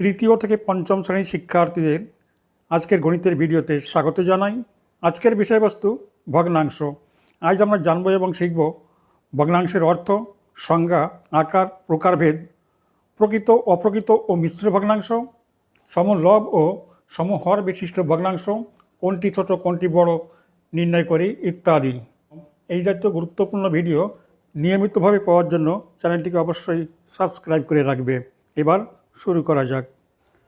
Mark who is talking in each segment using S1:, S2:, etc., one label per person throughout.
S1: তৃতীয় থেকে পঞ্চম শ্রেণির শিক্ষার্থীদের আজকের গণিতের ভিডিওতে স্বাগত জানাই। আজকের বিষয়বস্তু ভগ্নাংশ। আজ আমরা জানব এবং শিখব ভগ্নাংশের অর্থ, সংজ্ঞা, আকার, প্রকারভেদ, প্রকৃত, অপ্রকৃত ও মিশ্র ভগ্নাংশ, সমলব ও সমহর বিশিষ্ট ভগ্নাংশ, কোনটি ছোট, কোনটি বড়, নির্ণয় করি, ইত্যাদি। এই জাতীয় গুরুত্বপূর্ণ ভিডিও নিয়মিতভাবে পাওয়ার জন্য চ্যানেলটিকে অবশ্যই সাবস্ক্রাইব করে রাখবে। এবার শুরু করা যাক।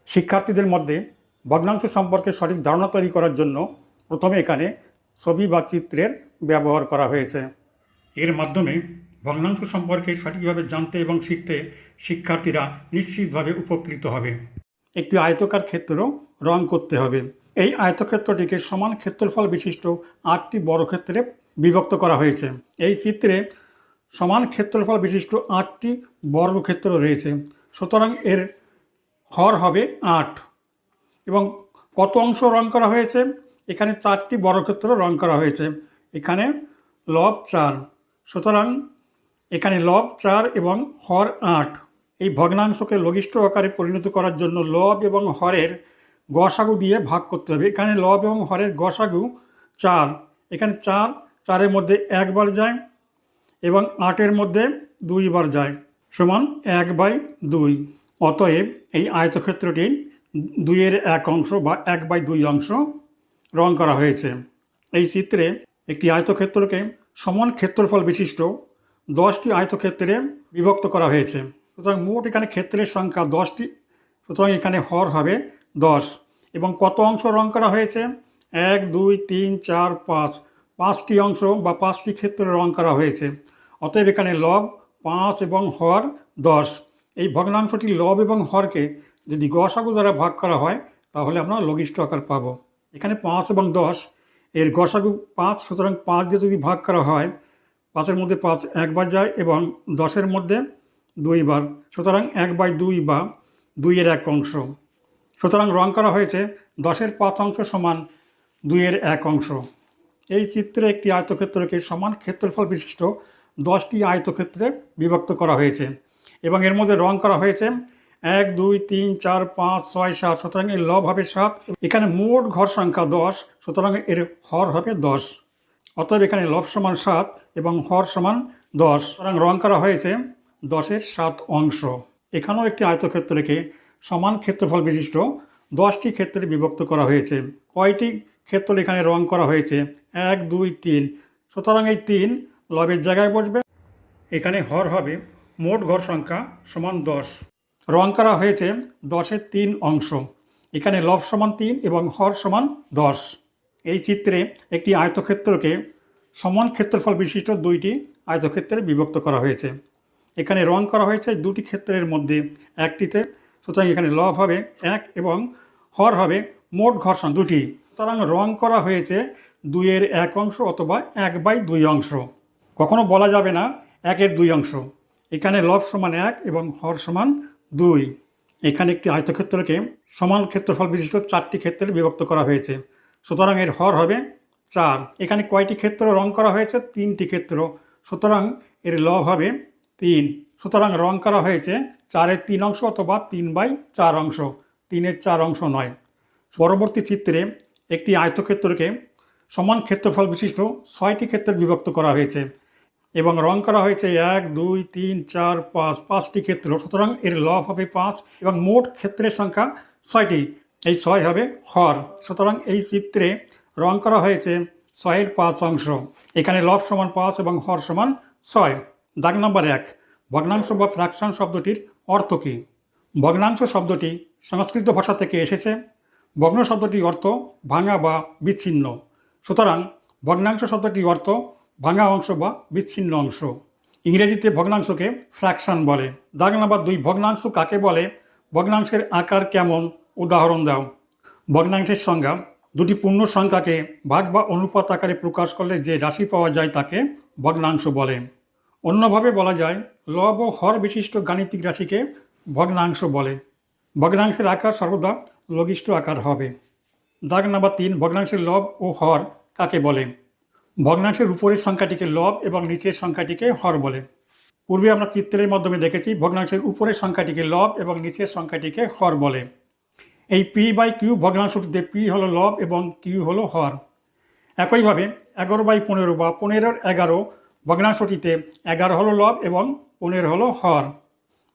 S1: শিক্ষার্থীদের মধ্যে ভগ্নাংশ সম্পর্কে সঠিক ধারণা তৈরি করার জন্য প্রথমে এখানে ছবি বা চিত্রের ব্যবহার করা হয়েছে। এর মাধ্যমে ভগ্নাংশ সম্পর্কে সঠিকভাবে জানতে এবং শিখতে শিক্ষার্থীরা নিশ্চিতভাবে উপকৃত হবে। একটি আয়তকার ক্ষেত্র রং করতে হবে। এই আয়তক্ষেত্রটিকে সমান ক্ষেত্রফল বিশিষ্ট আটটি বড় ক্ষেত্রে বিভক্ত করা হয়েছে। এই চিত্রে সমান ক্ষেত্রফল বিশিষ্ট আটটি বর্গক্ষেত্র রয়েছে। সুতরাং এর হর হবে আট। এবং কত অংশ রং করা হয়েছে? এখানে চারটি বর্গক্ষেত্র রং করা হয়েছে। এখানে লব চার। সুতরাং এখানে লব চার এবং হর আট। এই ভগ্নাংশকে লঘিষ্ঠ আকারে পরিণত করার জন্য লব এবং হরের গসাগু দিয়ে ভাগ করতে হবে। এখানে লব এবং হরের গসাগু চার। এখানে চার, চারের মধ্যে একবার যায় এবং আটের মধ্যে দুইবার যায়। সমান এক বাই দুই। অতএব এই আয়তক্ষেত্রটি দুইয়ের এক অংশ বা এক বাই দুই অংশ রং করা হয়েছে। এই চিত্রে একটি আয়তক্ষেত্রকে সমান ক্ষেত্রফল বিশিষ্ট দশটি আয়তক্ষেত্রে বিভক্ত করা হয়েছে। সুতরাং মোট এখানে ক্ষেত্রের সংখ্যা দশটি, সুতরাং এখানে হর হবে দশ। এবং কত অংশ রং করা হয়েছে? এক, দুই, তিন, চার, পাঁচ। পাঁচটি অংশ বা পাঁচটি ক্ষেত্রে রং করা হয়েছে। অতএব এখানে লব পাঁচ এবং হর দশ। এই ভগ্নাংশটি লব এবং হরকে যদি গসাগু দ্বারা ভাগ করা হয়, তাহলে আমরা লঘিষ্ঠ আকার পাব। এখানে পাঁচ এবং দশ, এর গসাগু পাঁচ, সুতরাং পাঁচ দিয়ে যদি ভাগ করা হয়, পাঁচের মধ্যে পাঁচ একবার যায় এবং দশের মধ্যে দুইবার সুতরাং এক বাই দুই বা দুইয়ের এক অংশ। সুতরাং রং করা হয়েছে দশের পাঁচ অংশ সমান দুইয়ের এক অংশ। এই চিত্রে একটি আয়তক্ষেত্রকে সমান ক্ষেত্রফল বিশিষ্ট দশটি আয়তক্ষেত্রে বিভক্ত করা হয়েছে। এবং এর মধ্যে রং করা হয়েছে এক, দুই, তিন, চার, পাঁচ, ছয়, সাত, সুতরাং এর লব হবে সাত। এখানে মোট ঘর সংখ্যা দশ, সুতরাং এর হর হবে দশ। অতএব এখানে লব সমান সাত এবং হর সমান দশ। সুতরাং রং করা হয়েছে দশের সাত অংশ। এখানেও একটি আয়তক্ষেত্রকে সমান ক্ষেত্রফল বিশিষ্ট দশটি ক্ষেত্রে বিভক্ত করা হয়েছে। কয়টি ক্ষেত্র এখানে রং করা হয়েছে? এক, দুই, তিন। সুতরাং এই তিন লবের জায়গায় বসবে। এখানে হর হবে মোট ঘর সংখ্যা সমান দশ। রং করা হয়েছে দশের তিন অংশ। এখানে লব সমান তিন এবং হর সমান দশ। এই চিত্রে একটি আয়তক্ষেত্রকে সমান ক্ষেত্রফল বিশিষ্ট দুইটি আয়তক্ষেত্রে বিভক্ত করা হয়েছে। এখানে রং করা হয়েছে দুটি ক্ষেত্রের মধ্যে একটিতে, সুতরাং এখানে লব হবে এক এবং হর হবে মোট ঘর্ষণ দুটি। সুতরাং রং করা হয়েছে দুইয়ের এক অংশ অথবা এক বাই দুই অংশ। কখনো বলা যাবে না একের দুই অংশ। এখানে লব সমান এক এবং হর সমান দুই। এখানে একটি আয়তক্ষেত্রকে সমান ক্ষেত্রফল বিশিষ্ট চারটি ক্ষেত্রে বিভক্ত করা হয়েছে। সুতরাং এর হর হবে চার। এখানে কয়টি ক্ষেত্র রং করা হয়েছে? তিনটি ক্ষেত্র। সুতরাং এর লব হবে তিন। সুতরাং রং করা হয়েছে চারের তিন অংশ অথবা তিন বাই চার অংশ। তিনের চার অংশ নয়। পরবর্তী চিত্রে একটি আয়তক্ষেত্রকে সমান ক্ষেত্রফল বিশিষ্ট ছয়টি ক্ষেত্রে বিভক্ত করা হয়েছে। এবং রং করা হয়েছে এক, দুই, তিন, চার, পাঁচ, পাঁচটি ক্ষেত্র। সুতরাং এর লব হবে পাঁচ এবং মোট ক্ষেত্রের সংখ্যা ছয়টি। এই ছয় হবে হর। সুতরাং এই চিত্রে রং করা হয়েছে ছয়ের পাঁচ অংশ। এখানে লব সমান পাঁচ এবং হর সমান ছয়। দাগ নম্বর এক, ভগ্নাংশ বা ফ্র্যাকশন শব্দটির অর্থ কী? ভগ্নাংশ শব্দটি সংস্কৃত ভাষা থেকে এসেছে। ভগ্ন শব্দটির অর্থ ভাঙা বা বিচ্ছিন্ন। সুতরাং ভগ্নাংশ শব্দটির অর্থ ভাঙা অংশ বা বিচ্ছিন্ন অংশ। ইংরেজিতে ভগ্নাংশকে ফ্র্যাকশন বলে। দাগ নাম্বার দুই, ভগ্নাংশ কাকে বলে? ভগ্নাংশের আকার কেমন? উদাহরণ দাও। ভগ্নাংশের সংজ্ঞা, দুটি পূর্ণ সংখ্যাকে ভাগ বা অনুপাত আকারে প্রকাশ করলে যে রাশি পাওয়া যায় তাকে ভগ্নাংশ বলে। অন্যভাবে বলা যায়, লব ও হর বিশিষ্ট গাণিতিক রাশিকে ভগ্নাংশ বলে। ভগ্নাংশের আকার সর্বদা লঘিষ্ঠ আকার হবে। দাগ নাম্বার তিন, ভগ্নাংশের লব ও হর কাকে বলে? ভগ্নাংশের উপরের সংখ্যাটিকে লব এবং নিচের সংখ্যাটিকে হর বলে। পূর্বে আমরা চিত্রের মাধ্যমে দেখেছি, ভগ্নাংশের উপরের সংখ্যাটিকে লব এবং নিচের সংখ্যাটিকে হর বলে। এই পি বাই কিউ ভগ্নাংশটিতে পি হলো লব এবং কিউ হলো হর। একইভাবে এগারো বাই পনেরো বা পনেরোর এগারো ভগ্নাংশটিতে এগারো হলো লব এবং পনেরো হলো হর।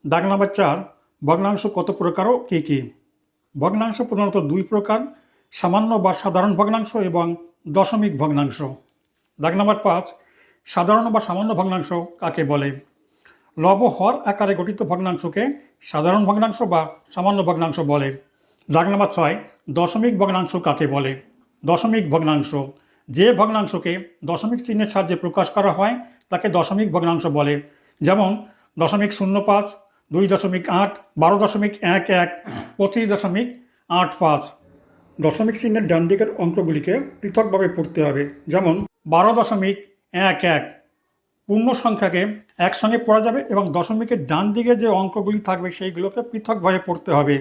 S1: দাগ নাম্বার চার, ভগ্নাংশ কত প্রকার ও কী কী? ভগ্নাংশ প্রধানত দুই প্রকার, সামান্য বা সাধারণ ভগ্নাংশ এবং দশমিক ভগ্নাংশ। দাগ নাম্বার পাঁচ, সাধারণ বা সামান্য ভগ্নাংশ কাকে বলে? লব হর আকারে গঠিত ভগ্নাংশকে সাধারণ ভগ্নাংশ বা সামান্য ভগ্নাংশ বলে। দাগ নাম্বার ছয়, দশমিক ভগ্নাংশ কাকে বলে? দশমিক ভগ্নাংশ। যে ভগ্নাংশকে দশমিক চিহ্নের সাহায্যে প্রকাশ করা হয়, তাকে দশমিক ভগ্নাংশ বলে। যেমন, দশমিক শূন্য পাঁচ, দুই দশমিক আট, বারো দশমিক এক এক, পঁচিশ দশমিক আট পাঁচ। দশমিক চিহ্নের ডান দিকের অঙ্কগুলিকে পৃথকভাবে পড়তে হবে। যেমন বারো দশমিক এক এক। পূর্ণ সংখ্যাকে একসঙ্গে পড়া যাবে এবং দশমিকের ডান দিকে যে অঙ্কগুলি থাকবে সেইগুলোকে পৃথকভাবে পড়তে হবে।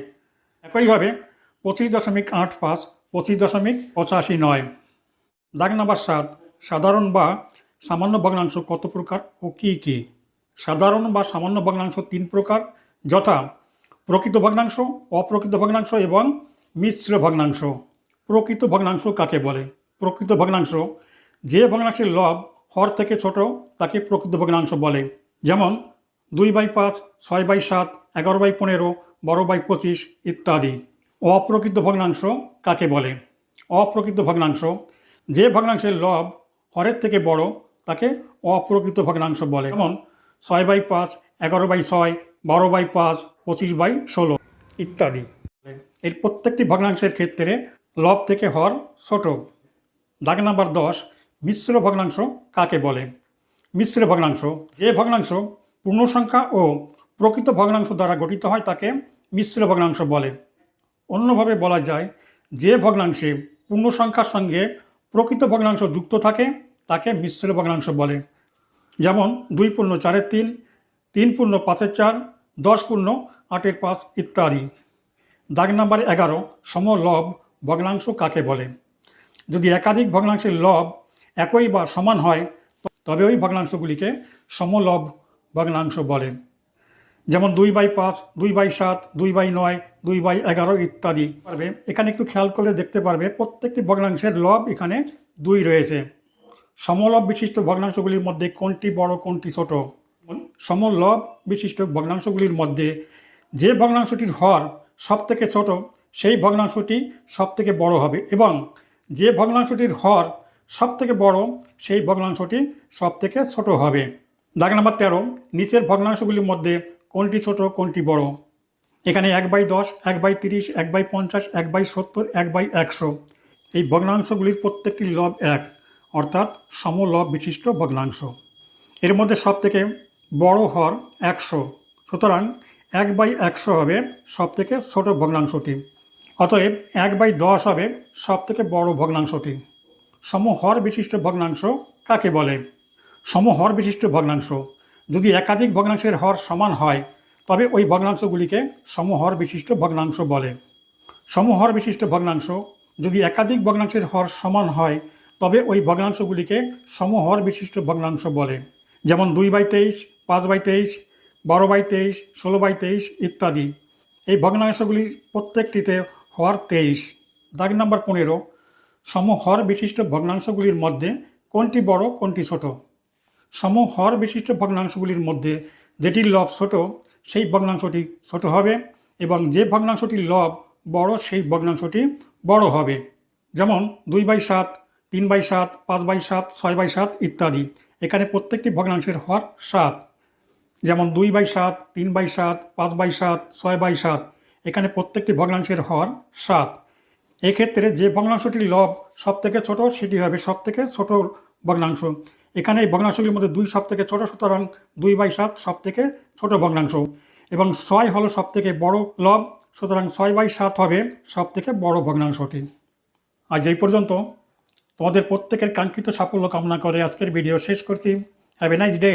S1: একইভাবে পঁচিশ দশমিক আট পাঁচ, পঁচিশ দশমিক পঁচাশি নয়। দাগ নাম্বার সাত, সাধারণ বা সামান্য ভগ্নাংশ কত প্রকার ও কী কী? সাধারণ বা সামান্য ভগ্নাংশ তিন প্রকার, যথা প্রকৃত ভগ্নাংশ, অপ্রকৃত ভগ্নাংশ এবং মিশ্র ভগ্নাংশ। প্রকৃত ভগ্নাংশ কাকে বলে? প্রকৃত ভগ্নাংশ যে ভগ্নাংশের লব হর থেকে ছোট, তাকে প্রকৃত ভগ্নাংশ বলে। যেমন দুই বাই পাঁচ, ছয় বাই সাত, এগারো বাই পনেরো, বারো বাই পঁচিশ ইত্যাদি। অপ্রকৃত ভগ্নাংশ কাকে বলে? অপ্রকৃত ভগ্নাংশ। যে ভগ্নাংশের লব হরের থেকে বড়, তাকে অপ্রকৃত ভগ্নাংশ বলে। যেমন ছয় বাই পাঁচ, এগারো বাই ছয়, বারো বাই পাঁচ, পঁচিশ বাই ষোলো ইত্যাদি। এর প্রত্যেকটি ভগ্নাংশের ক্ষেত্রে লব থেকে হর ছোট। দাগ নাম্বার দশ মিশ্র ভগ্নাংশ কাকে বলে? মিশ্র ভগ্নাংশ, যে ভগ্নাংশ পূর্ণ সংখ্যা ও প্রকৃত ভগ্নাংশ দ্বারা গঠিত হয় তাকে মিশ্র ভগ্নাংশ বলে। অন্যভাবে বলা যায়, যে ভগ্নাংশে পূর্ণ সংখ্যার সঙ্গে প্রকৃত ভগ্নাংশ যুক্ত থাকে, তাকে মিশ্র ভগ্নাংশ বলে। যেমন, দুই পূর্ণ চারের তিন তিন পূর্ণ পাঁচের চার, দশ পূর্ণ আটের পাঁচ ইত্যাদি। দাগ নাম্বার এগারো, সমলব ভগ্নাংশ কাকে বলে? যদি একাধিক ভগ্নাংশের লব একই বা সমান হয়, তবে ওই ভগ্নাংশগুলিকে সমলব ভগ্নাংশ বলে। যেমন দুই বাই পাঁচ, দুই বাই সাত, দুই বাই নয়, দুই বাই এগারো ইত্যাদি। পারবে? এখানে একটু খেয়াল করলে দেখতে পারবে, প্রত্যেকটি ভগ্নাংশের লব এখানে দুই রয়েছে। সমলব বিশিষ্ট ভগ্নাংশগুলির মধ্যে কোনটি বড়, কোনটি ছোট? সমলব বিশিষ্ট ভগ্নাংশগুলির মধ্যে যে ভগ্নাংশটির হর সব থেকে ছোট, সেই ভগ্নাংশটি সব থেকে বড় হবে এবং যে ভগ্নাংশটির হর সব থেকে বড় সেই ভগ্নাংশটি সব থেকে ছোট হবে। দাগ নাম্বার তেরো, নিচের ভগ্নাংশগুলির মধ্যে কোনটি ছোট, কোনটি বড়? এখানে এক বাই দশ, এক বাই তিরিশ, এক বাই পঞ্চাশ, এক বাই সত্তর, এক বাই একশো। এই ভগ্নাংশগুলির প্রত্যেকটি লব এক, অর্থাৎ সমলব বিশিষ্ট ভগ্নাংশ। এর মধ্যে সব থেকে বড় হর একশো। সুতরাং এক বাই একশো হবে সব থেকে ছোট ভগ্নাংশটি। অতএব এক বাই দশ হবে সব থেকে বড় ভগ্নাংশটি। সমহর বিশিষ্ট ভগ্নাংশ কাকে বলে? সমহর বিশিষ্ট ভগ্নাংশ। যদি একাধিক ভগ্নাংশের হর সমান হয়, তবে ওই ভগ্নাংশগুলিকে সমহর বিশিষ্ট ভগ্নাংশ বলে। সমহর বিশিষ্ট ভগ্নাংশ যদি একাধিক ভগ্নাংশের হর সমান হয়, তবে ওই ভগ্নাংশগুলিকে সমহর বিশিষ্ট ভগ্নাংশ বলে। যেমন দুই বাই তেইশ, পাঁচ বাই তেইশ, বারো বাই তেইশ, ষোলো বাই তেইশ ইত্যাদি। এই ভগ্নাংশগুলির প্রত্যেকটিতে হর তেইশ। দাগ নাম্বার পনেরো সমহর বিশিষ্ট ভগ্নাংশগুলির মধ্যে কোনটি বড়, কোনটি ছোট? সমহর বিশিষ্ট ভগ্নাংশগুলির মধ্যে যেটির লব ছোট, সেই ভগ্নাংশটি ছোট হবে এবং যে ভগ্নাংশটির লব বড়, সেই ভগ্নাংশটি বড় হবে। যেমন দুই বাই সাত, তিন বাই সাত, পাঁচ বাই সাত, ছয় বাই সাত ইত্যাদি। এখানে প্রত্যেকটি ভগ্নাংশের হর সাত। যেমন দুই বাই সাত, তিন বাই সাত, পাঁচ বাই সাত, ছয় বাই সাত। এখানে প্রত্যেকটি ভগ্নাংশের হর সাত। এক্ষেত্রে যে ভগ্নাংশটির লব সব থেকে ছোট, সেটি হবে সব থেকে ছোট ভগ্নাংশ। এখানে এই ভগ্নাংশগুলির মধ্যে দুই সব থেকে ছোট, সুতরাং দুই বাই সাত সব থেকে ছোট ভগ্নাংশ। এবং ছয় হলো সব থেকে বড় লব, সুতরাং ছয় বাই সাত হবে সব থেকে বড় ভগ্নাংশটি। আজ এই পর্যন্ত। তোমাদের প্রত্যেকের কাঙ্ক্ষিত সাফল্য কামনা করে আজকের ভিডিও শেষ করছি। Have a nice day